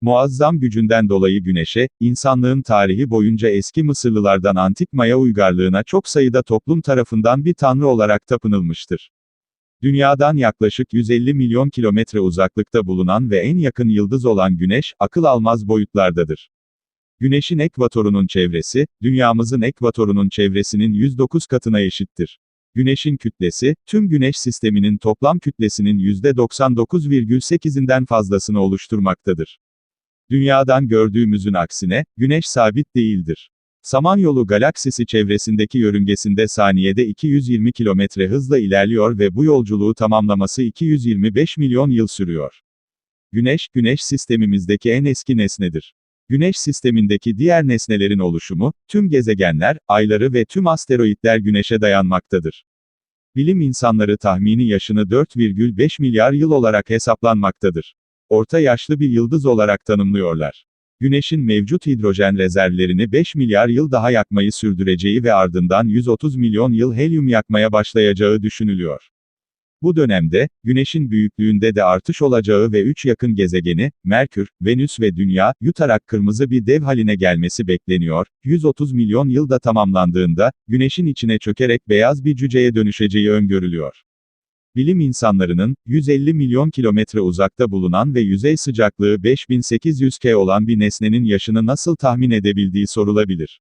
Muazzam gücünden dolayı güneşe, insanlığın tarihi boyunca eski Mısırlılardan antik Maya uygarlığına çok sayıda toplum tarafından bir tanrı olarak tapınılmıştır. Dünyadan yaklaşık 150 milyon kilometre uzaklıkta bulunan ve en yakın yıldız olan Güneş, akıl almaz boyutlardadır. Güneşin ekvatorunun çevresi, dünyamızın ekvatorunun çevresinin 109 katına eşittir. Güneşin kütlesi, tüm Güneş sisteminin toplam kütlesinin %99,8'inden fazlasını oluşturmaktadır. Dünyadan gördüğümüzün aksine, Güneş sabit değildir. Samanyolu galaksisi çevresindeki yörüngesinde saniyede 220 kilometre hızla ilerliyor ve bu yolculuğu tamamlaması 225 milyon yıl sürüyor. Güneş, Güneş sistemimizdeki en eski nesnedir. Güneş sistemindeki diğer nesnelerin oluşumu, tüm gezegenler, ayları ve tüm asteroitler Güneş'e dayanmaktadır. Bilim insanları tahmini yaşını 4,5 milyar yıl olarak hesaplanmaktadır. Orta yaşlı bir yıldız olarak tanımlıyorlar. Güneşin mevcut hidrojen rezervlerini 5 milyar yıl daha yakmayı sürdüreceği ve ardından 130 milyon yıl helyum yakmaya başlayacağı düşünülüyor. Bu dönemde, Güneş'in büyüklüğünde de artış olacağı ve üç yakın gezegeni, Merkür, Venüs ve Dünya, yutarak kırmızı bir dev haline gelmesi bekleniyor, 130 milyon yılda tamamlandığında, Güneş'in içine çökerek beyaz bir cüceye dönüşeceği öngörülüyor. Bilim insanlarının, 150 milyon kilometre uzakta bulunan ve yüzey sıcaklığı 5800 K olan bir nesnenin yaşını nasıl tahmin edebildiği sorulabilir.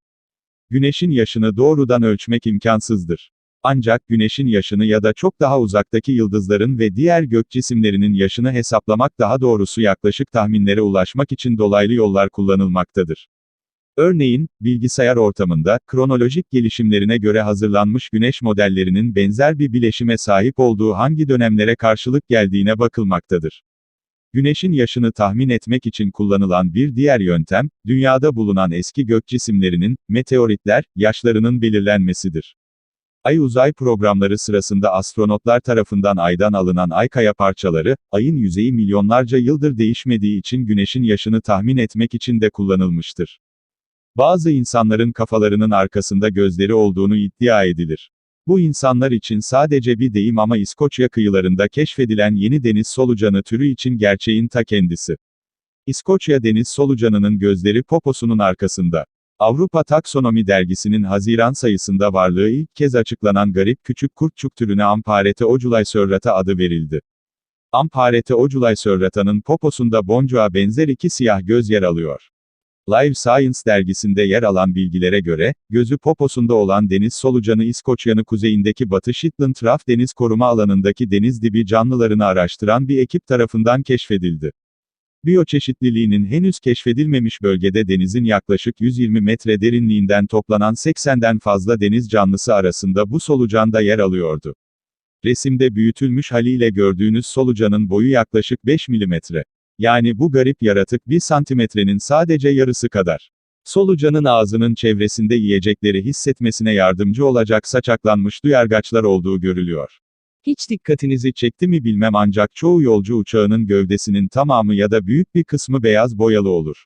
Güneşin yaşını doğrudan ölçmek imkansızdır. Ancak güneşin yaşını ya da çok daha uzaktaki yıldızların ve diğer gök cisimlerinin yaşını hesaplamak daha doğrusu yaklaşık tahminlere ulaşmak için dolaylı yollar kullanılmaktadır. Örneğin, bilgisayar ortamında, kronolojik gelişimlerine göre hazırlanmış güneş modellerinin benzer bir bileşime sahip olduğu hangi dönemlere karşılık geldiğine bakılmaktadır. Güneşin yaşını tahmin etmek için kullanılan bir diğer yöntem, dünyada bulunan eski gök cisimlerinin, meteoritler, yaşlarının belirlenmesidir. Ay uzay programları sırasında astronotlar tarafından aydan alınan ay kaya parçaları, ayın yüzeyi milyonlarca yıldır değişmediği için güneşin yaşını tahmin etmek için de kullanılmıştır. Bazı insanların kafalarının arkasında gözleri olduğunu iddia edilir. Bu insanlar için sadece bir deyim ama İskoçya kıyılarında keşfedilen yeni deniz solucanı türü için gerçeğin ta kendisi. İskoçya deniz solucanının gözleri poposunun arkasında. Avrupa Taksonomi dergisinin Haziran sayısında varlığı ilk kez açıklanan garip küçük kurtçuk türüne Amparete oculaysorrata adı verildi. Amparete oculaysorrata'nın poposunda boncuğa benzer iki siyah göz yer alıyor. Live Science dergisinde yer alan bilgilere göre, gözü poposunda olan deniz solucanı İskoçya'nın kuzeyindeki Batı Shetland Raf Deniz Koruma Alanı'ndaki deniz dibi canlılarını araştıran bir ekip tarafından keşfedildi. Biyoçeşitliliğinin henüz keşfedilmemiş bölgede denizin yaklaşık 120 metre derinliğinden toplanan 80'den fazla deniz canlısı arasında bu solucan da yer alıyordu. Resimde büyütülmüş haliyle gördüğünüz solucanın boyu yaklaşık 5 milimetre. Yani bu garip yaratık 1 santimetrenin sadece yarısı kadar. Solucanın ağzının çevresinde yiyecekleri hissetmesine yardımcı olacak saçaklanmış duyargaçlar olduğu görülüyor. Hiç dikkatinizi çekti mi bilmem ancak çoğu yolcu uçağının gövdesinin tamamı ya da büyük bir kısmı beyaz boyalı olur.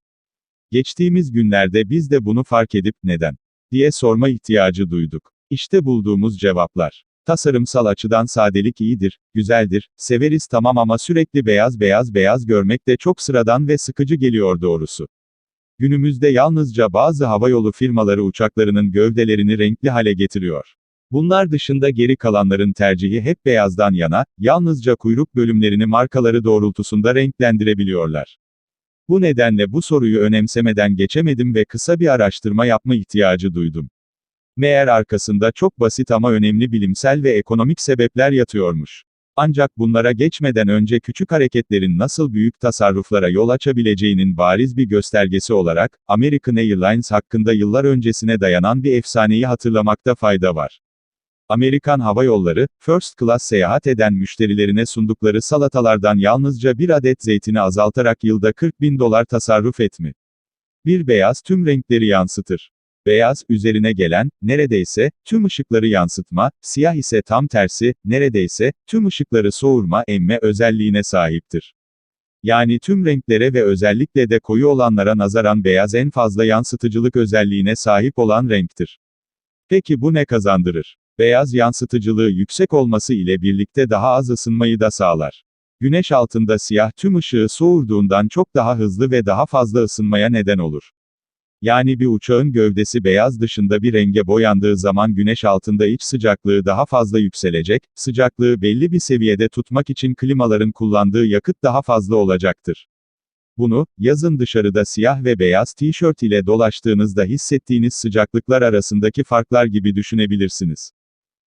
Geçtiğimiz günlerde biz de bunu fark edip, neden? diye sorma ihtiyacı duyduk. İşte bulduğumuz cevaplar. Tasarımsal açıdan sadelik iyidir, güzeldir, severiz tamam ama sürekli beyaz beyaz beyaz görmek de çok sıradan ve sıkıcı geliyor doğrusu. Günümüzde yalnızca bazı havayolu firmaları uçaklarının gövdelerini renkli hale getiriyor. Bunlar dışında geri kalanların tercihi hep beyazdan yana, yalnızca kuyruk bölümlerini markaları doğrultusunda renklendirebiliyorlar. Bu nedenle bu soruyu önemsemeden geçemedim ve kısa bir araştırma yapma ihtiyacı duydum. Meğer arkasında çok basit ama önemli bilimsel ve ekonomik sebepler yatıyormuş. Ancak bunlara geçmeden önce küçük hareketlerin nasıl büyük tasarruflara yol açabileceğinin bariz bir göstergesi olarak, American Airlines hakkında yıllar öncesine dayanan bir efsaneyi hatırlamakta fayda var. Amerikan Hava Yolları, First Class seyahat eden müşterilerine sundukları salatalardan yalnızca bir adet zeytini azaltarak yılda 40 bin dolar tasarruf etmi. Bir beyaz tüm renkleri yansıtır. Beyaz, üzerine gelen, neredeyse, tüm ışıkları yansıtma, siyah ise tam tersi, neredeyse, tüm ışıkları soğurma, emme özelliğine sahiptir. Yani tüm renklere ve özellikle de koyu olanlara nazaran beyaz en fazla yansıtıcılık özelliğine sahip olan renktir. Peki bu ne kazandırır? Beyaz yansıtıcılığı yüksek olması ile birlikte daha az ısınmayı da sağlar. Güneş altında siyah tüm ışığı soğurduğundan çok daha hızlı ve daha fazla ısınmaya neden olur. Yani bir uçağın gövdesi beyaz dışında bir renge boyandığı zaman güneş altında iç sıcaklığı daha fazla yükselecek, sıcaklığı belli bir seviyede tutmak için klimaların kullandığı yakıt daha fazla olacaktır. Bunu, yazın dışarıda siyah ve beyaz tişört ile dolaştığınızda hissettiğiniz sıcaklıklar arasındaki farklar gibi düşünebilirsiniz.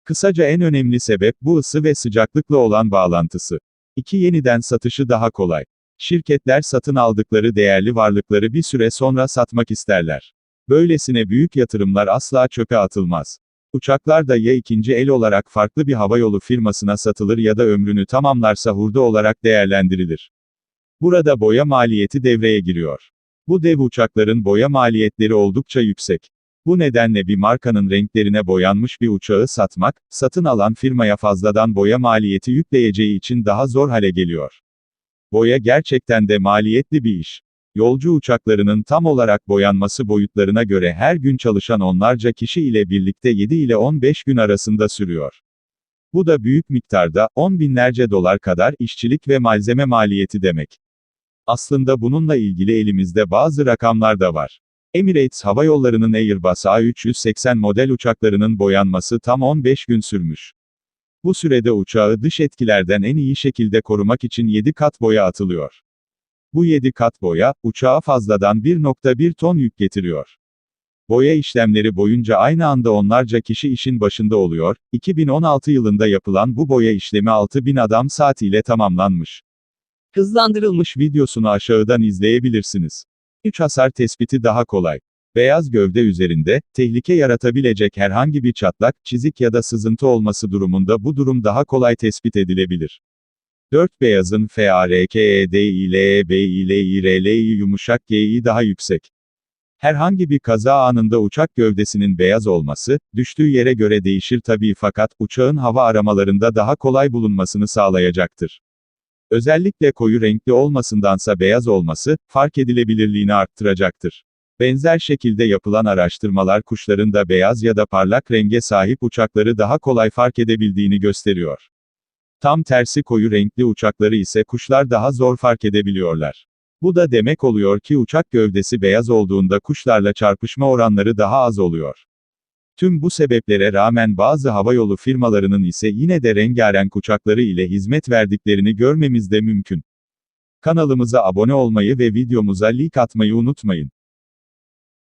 Kısaca en önemli sebep bu ısı ve sıcaklıkla olan bağlantısı. 2. Yeniden satışı daha kolay. Şirketler satın aldıkları değerli varlıkları bir süre sonra satmak isterler. Böylesine büyük yatırımlar asla çöpe atılmaz. Uçaklar da ya ikinci el olarak farklı bir havayolu firmasına satılır ya da ömrünü tamamlarsa hurda olarak değerlendirilir. Burada boya maliyeti devreye giriyor. Bu dev uçakların boya maliyetleri oldukça yüksek. Bu nedenle bir markanın renklerine boyanmış bir uçağı satmak, satın alan firmaya fazladan boya maliyeti yükleyeceği için daha zor hale geliyor. Boya gerçekten de maliyetli bir iş. Yolcu uçaklarının tam olarak boyanması boyutlarına göre her gün çalışan onlarca kişi ile birlikte 7 ile 15 gün arasında sürüyor. Bu da büyük miktarda, 10 binlerce dolar kadar işçilik ve malzeme maliyeti demek. Aslında bununla ilgili elimizde bazı rakamlar da var. Emirates Hava Yolları'nın Airbus A380 model uçaklarının boyanması tam 15 gün sürmüş. Bu sürede uçağı dış etkilerden en iyi şekilde korumak için 7 kat boya atılıyor. Bu 7 kat boya, uçağa fazladan 1.1 ton yük getiriyor. Boya işlemleri boyunca aynı anda onlarca kişi işin başında oluyor, 2016 yılında yapılan bu boya işlemi 6000 adam saatiyle tamamlanmış. Hızlandırılmış videosunu aşağıdan izleyebilirsiniz. 3 hasar tespiti daha kolay. Beyaz gövde üzerinde, tehlike yaratabilecek herhangi bir çatlak, çizik ya da sızıntı olması durumunda bu durum daha kolay tespit edilebilir. 4 beyazın F A R K E yumuşak G I daha yüksek. Herhangi bir kaza anında uçak gövdesinin beyaz olması, düştüğü yere göre değişir tabii fakat, uçağın hava aramalarında daha kolay bulunmasını sağlayacaktır. Özellikle koyu renkli olmasındansa beyaz olması, fark edilebilirliğini arttıracaktır. Benzer şekilde yapılan araştırmalar kuşların da beyaz ya da parlak renge sahip uçakları daha kolay fark edebildiğini gösteriyor. Tam tersi koyu renkli uçakları ise kuşlar daha zor fark edebiliyorlar. Bu da demek oluyor ki uçak gövdesi beyaz olduğunda kuşlarla çarpışma oranları daha az oluyor. Tüm bu sebeplere rağmen bazı havayolu firmalarının ise yine de rengarenk uçakları ile hizmet verdiklerini görmemiz de mümkün. Kanalımıza abone olmayı ve videomuza like atmayı unutmayın.